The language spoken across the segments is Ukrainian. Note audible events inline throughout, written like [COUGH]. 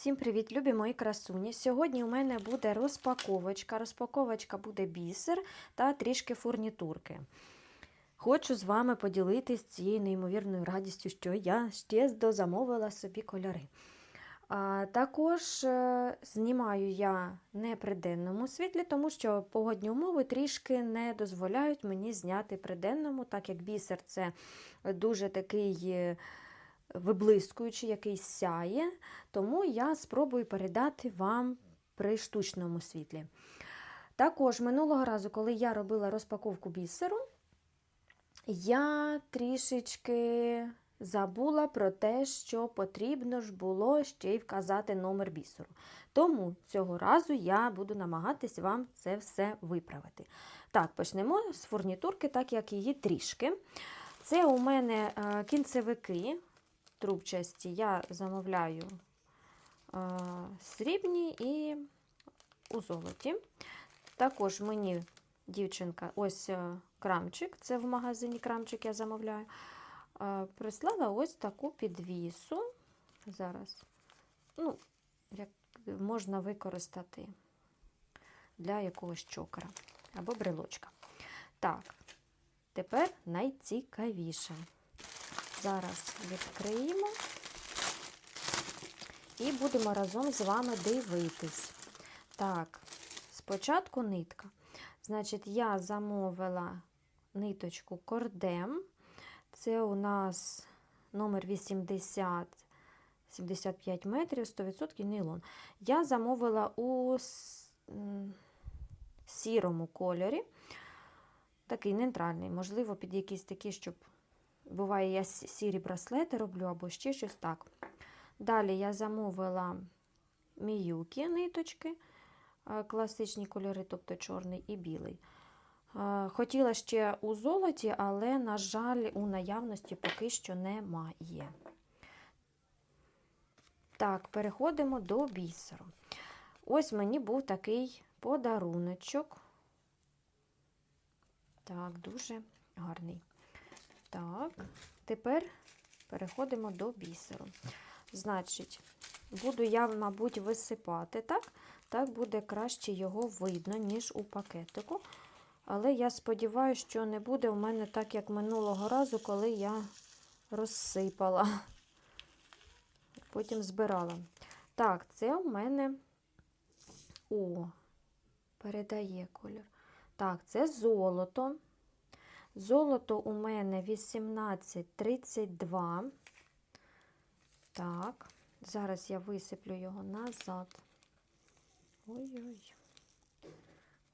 Всім привіт, любі мої красуні. Сьогодні у мене буде розпаковочка. Розпаковочка буде бісер та трішки фурнітурки. Хочу з вами поділитись цією неймовірною радістю, що я ще дозамовила собі кольори. А, також е, знімаю я не при денному світлі, тому що погодні умови трішки не дозволяють мені зняти при денному, так як бісер це дуже такий. Виблискуючий, який сяє, тому я спробую передати вам при штучному світлі. Також минулого разу, коли я робила розпаковку бісеру, я трішечки забула про те, що потрібно ж було ще й вказати номер бісеру. Тому цього разу я буду намагатись вам це все виправити. Так, почнемо з фурнітурки, так як її трішки. Це у мене е, кінцевики трубчасті я замовляю срібні і у золоті. Також мені дівчинка, ось е, крамчик, це в магазині крамчик я замовляю. Прислала ось таку підвісу. Зараз, ну, як можна використати для якогось чокера або брелочка. Так, тепер найцікавіше. Зараз відкриємо і будемо разом з вами дивитись. Так, спочатку нитка. Значить, я замовила ниточку кордем. Це у нас номер 80, 75 метрів, 100% нейлон. Я замовила у сірому кольорі. Такий нейтральний, можливо, під якісь такі, щоб Буває, я сірі браслети роблю або ще щось так. Далі я замовила міюкі ниточки, класичні кольори, тобто чорний і білий. Хотіла ще у золоті, але, на жаль, у наявності поки що немає. Так, переходимо до бісеру. Ось мені був такий подаруночок. Так, дуже гарний. Так, тепер переходимо до бісеру. Значить, буду я, мабуть, висипати так. Так буде краще його видно, ніж у пакетику. Але я сподіваюся, що не буде у мене так, як минулого разу, коли я розсипала. Потім збирала. Так, це у мене о, передає колір. Так, це золото. Золото у мене 1832. Так, зараз я висиплю його назад. Ой-ой.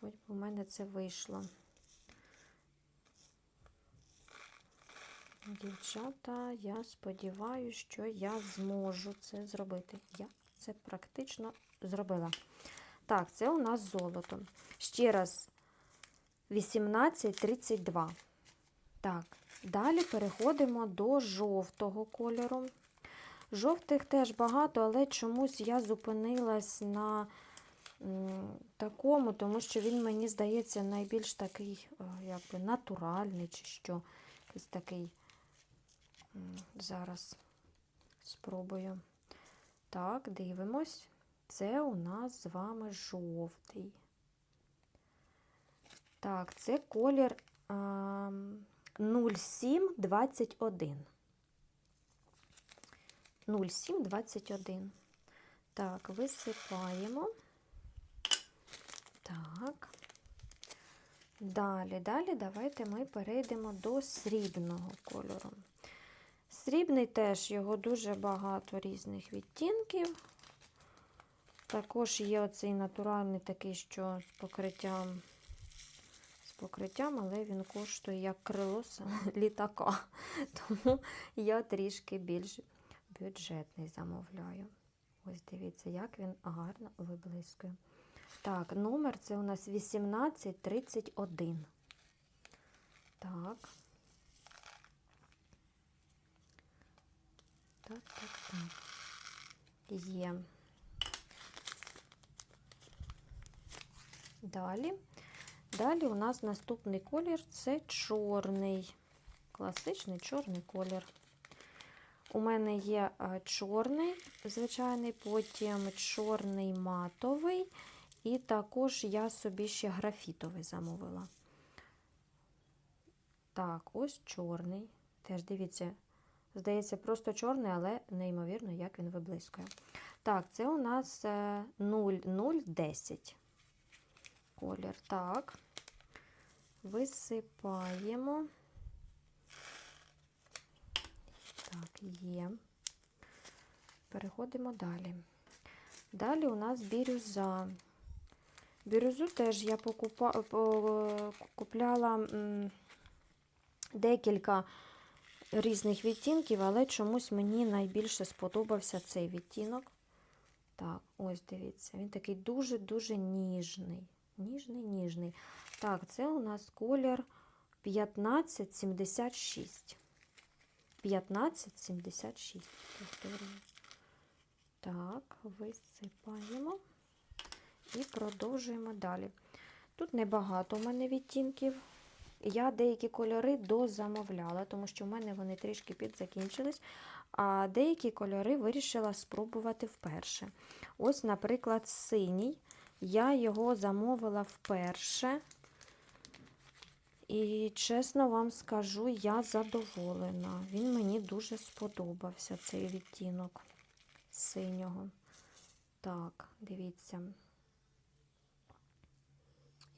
Ось у мене це вийшло. Дівчата, я сподіваюся, що я зможу це зробити. Я це практично зробила. Так, це у нас золото. Ще раз 18,32. Так, далі переходимо до жовтого кольору. Жовтих теж багато, але чомусь я зупинилась на такому, тому що він, мені здається, найбільш такий, якби натуральний, чи що. Якийсь такий. Зараз спробую. Так, дивимось. Це у нас з вами жовтий. Так, це колір 0721. 0721. Так, висипаємо. Так. Далі, далі давайте ми перейдемо до срібного кольору. Срібний теж його дуже багато різних відтінків. Також є оцей натуральний такий, що з покриттям покриттям, але він коштує як крило [LAUGHS] літака. [LAUGHS] Тому я трішки більш бюджетний замовляю. Ось дивіться, як він гарно виблискує. Так, номер це у нас 1831. Так. Так, так, так. Є. Далі Далі у нас наступний колір це чорний, класичний чорний колір. у мене є е, чорний, звичайний, потім чорний матовий, і також я собі ще графітовий замовила. Так, ось чорний. Теж дивіться, здається, просто чорний, але неймовірно, як він виблискує. Так, це у нас е, 0010 колір. Так, висипаємо. Так, є. Переходимо далі. Далі у нас бірюза. Бірюзу теж я покупа, купляла декілька різних відтінків, але чомусь мені найбільше сподобався цей відтінок. Так, ось дивіться, він такий дуже-дуже ніжний. Ніжний, ніжний. Так, це у нас колір 1576. 1576. Повторюю. Так, висипаємо і продовжуємо далі. Тут небагато у мене відтінків. Я деякі кольори дозамовляла, тому що в мене вони трішки підзакінчились, а деякі кольори вирішила спробувати вперше. Ось, наприклад, синій. Я його замовила вперше. І чесно вам скажу, я задоволена. Він мені дуже сподобався, цей відтінок синього. Так, дивіться,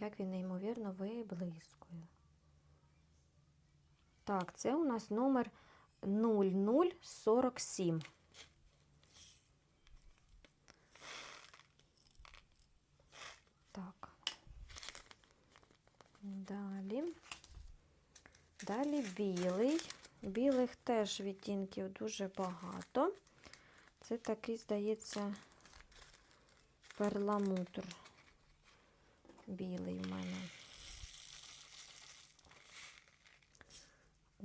як він неймовірно виблискує. Так, це у нас номер 0047. Так. Далі. Далі білий. Білих теж відтінків дуже багато. Це такий, здається, перламутр. Білий в мене.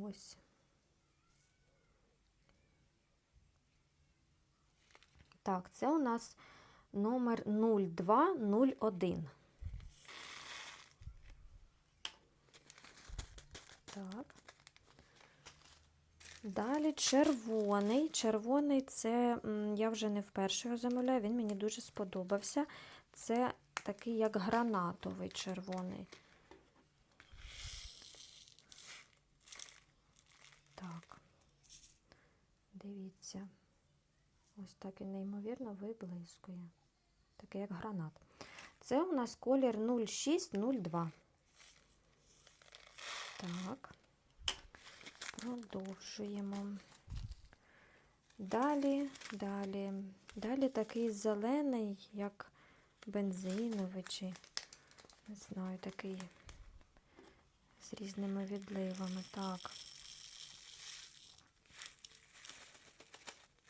Ось. Так, це у нас номер 0201. Так. Далі червоний. Червоний це я вже не вперше його замовляю, він мені дуже сподобався. Це такий як гранатовий червоний. Так, дивіться. Ось так він неймовірно виблискує. Такий як гранат. Це у нас колір 0602. Так, продовжуємо. Далі, далі, далі такий зелений, як бензиновий, чи, не знаю, такий з різними відливами. Так.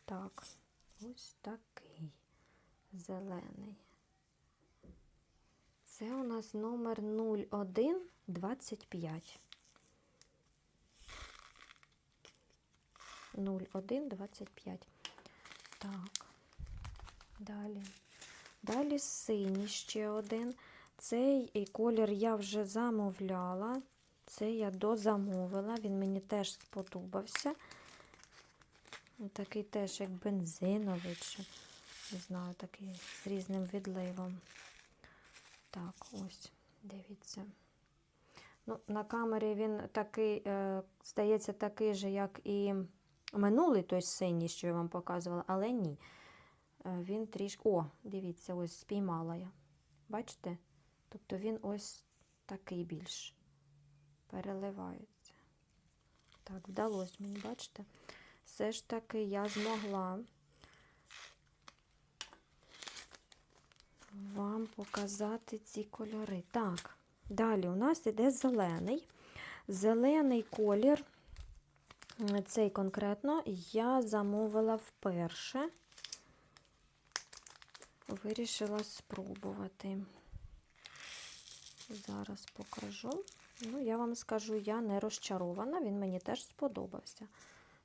Так, ось такий зелений. Це у нас номер 0125. 0125. Так, далі. Далі синій ще один. Цей колір я вже замовляла. Це я дозамовила, він мені теж сподобався. Такий теж як бензиновий, чи, не знаю, такий з різним відливом. Так, ось, дивіться. Ну, На камері він такий, е, здається, такий же, як і минулий той синій, що я вам показувала, але ні. Е, Він трішки. О, дивіться, ось спіймала я. Бачите? Тобто він ось такий більш переливається. Так, вдалося мені, бачите? Все ж таки я змогла вам показати ці кольори. Так, далі у нас іде зелений. Зелений колір, цей конкретно, я замовила вперше. Вирішила спробувати. Зараз покажу. Ну, я вам скажу, я не розчарована, він мені теж сподобався.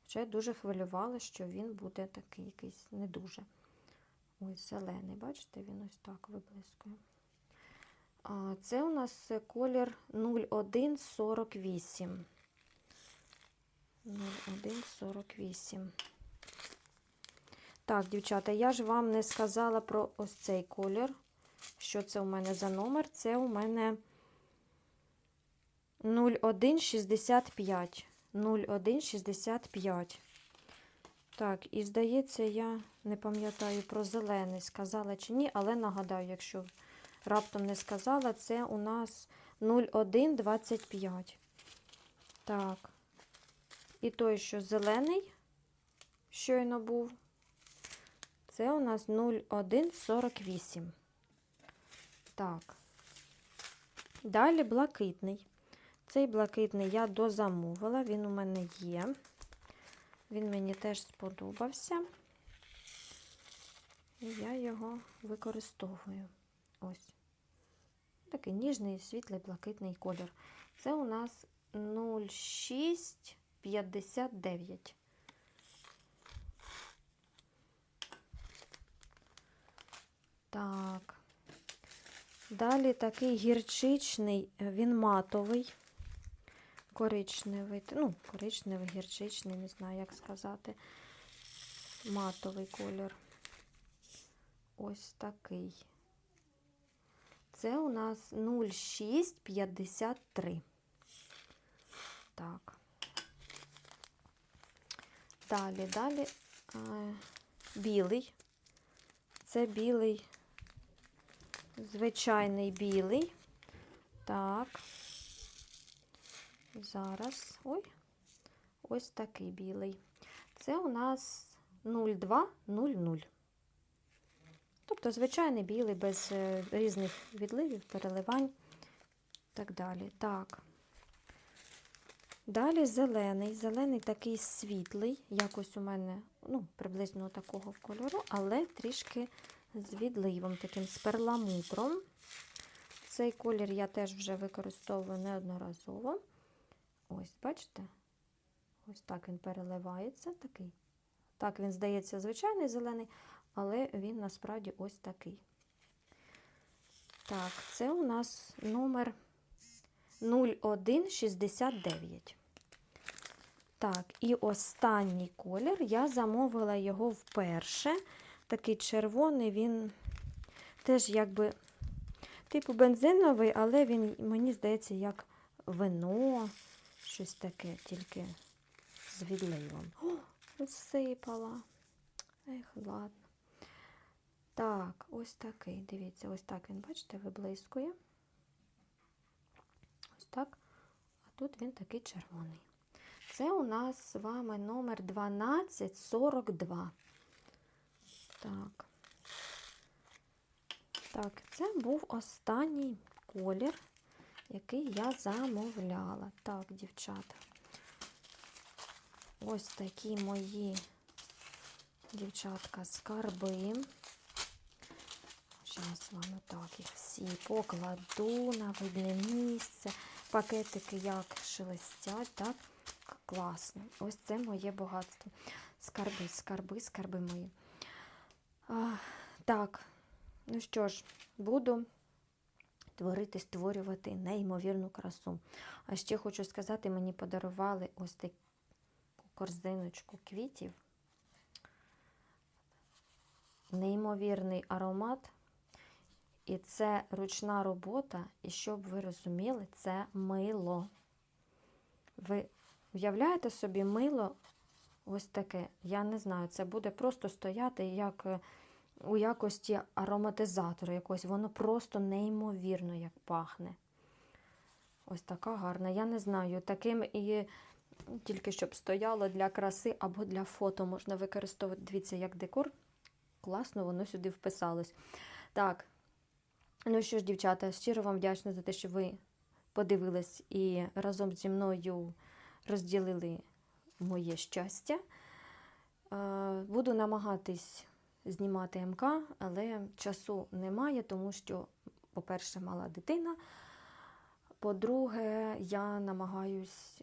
Хоча я дуже хвилювала, що він буде такий якийсь не дуже. Ось зелений, бачите, він ось так виблискує. Це у нас колір 0148. 0148. Так, дівчата, я ж вам не сказала про ось цей колір. Що це у мене за номер? Це у мене 0165. 0165. Так, і здається, я не пам'ятаю про зелений, сказала чи ні, але нагадаю, якщо раптом не сказала, це у нас 0125. Так. І той, що зелений, щойно був, це у нас 0148. Так. Далі блакитний. Цей блакитний я дозамовила, він у мене є. Він мені теж сподобався. І я його використовую. Ось. Такий ніжний, світлий, блакитний колір. Це у нас 0659. Так. Далі такий гірчичний, він матовий, коричневий, ну, коричневий, гірчичний, не знаю, як сказати. Матовий колір. Ось такий. Це у нас 0653. Так. Далі, далі білий. Це білий, звичайний білий. Так. Зараз. Ой, ось такий білий. Це у нас 0200. Тобто звичайний білий, без е, різних відливів, переливань і так далі. Так. Далі зелений. Зелений такий світлий, якось у мене, ну, приблизно такого кольору, але трішки з відливом, таким з перламутром. Цей колір я теж вже використовую неодноразово. Ось, бачите? Ось так він переливається. такий. Так, він здається, звичайний зелений, але він насправді ось такий. Так, це у нас номер 0169. Так, і останній колір я замовила його вперше. Такий червоний, він теж якби типу бензиновий, але він, мені здається, як вино, щось таке, тільки з відливом. О, розсипала. Ех, ладно. Так, ось такий. Дивіться, ось так він, бачите, виблискує. Ось так. А тут він такий червоний. Це у нас з вами номер 1242. Так. Так, це був останній колір, який я замовляла. Так, дівчата. Ось такі мої дівчатка скарби. Зараз вам так їх всі покладу на видне місце. Пакетики як шелестять, так? Класно. Ось це моє багатство. Скарби, скарби, скарби мої. А, так, ну що ж, буду творити, створювати неймовірну красу. А ще хочу сказати, мені подарували ось таку корзиночку квітів. Неймовірний аромат. І це ручна робота, і щоб ви розуміли, це мило. Ви уявляєте собі мило ось таке? Я не знаю, це буде просто стояти як е, у якості ароматизатора якогось. Воно просто неймовірно як пахне. Ось така гарна. Я не знаю, таким і тільки щоб стояло для краси або для фото можна використовувати. Дивіться, як декор. Класно, воно сюди вписалось. Так. Ну що ж, дівчата, щиро вам вдячна за те, що ви подивились і разом зі мною розділили моє щастя. Буду намагатись знімати МК, але часу немає, тому що, по-перше, мала дитина. По-друге, я намагаюсь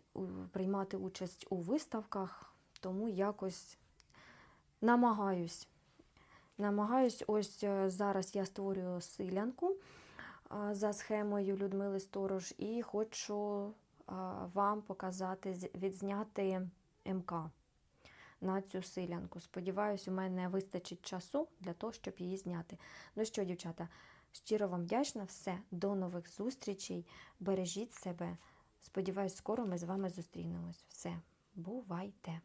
приймати участь у виставках, тому якось намагаюсь. Намагаюсь, ось е, зараз я створюю силянку за схемою Людмили Сторож і хочу вам показати, відзняти МК на цю силянку. Сподіваюсь, у мене вистачить часу для того, щоб її зняти. Ну що, дівчата, щиро вам вдячна. Все, до нових зустрічей. Бережіть себе. Сподіваюсь, скоро ми з вами зустрінемось. Все, бувайте!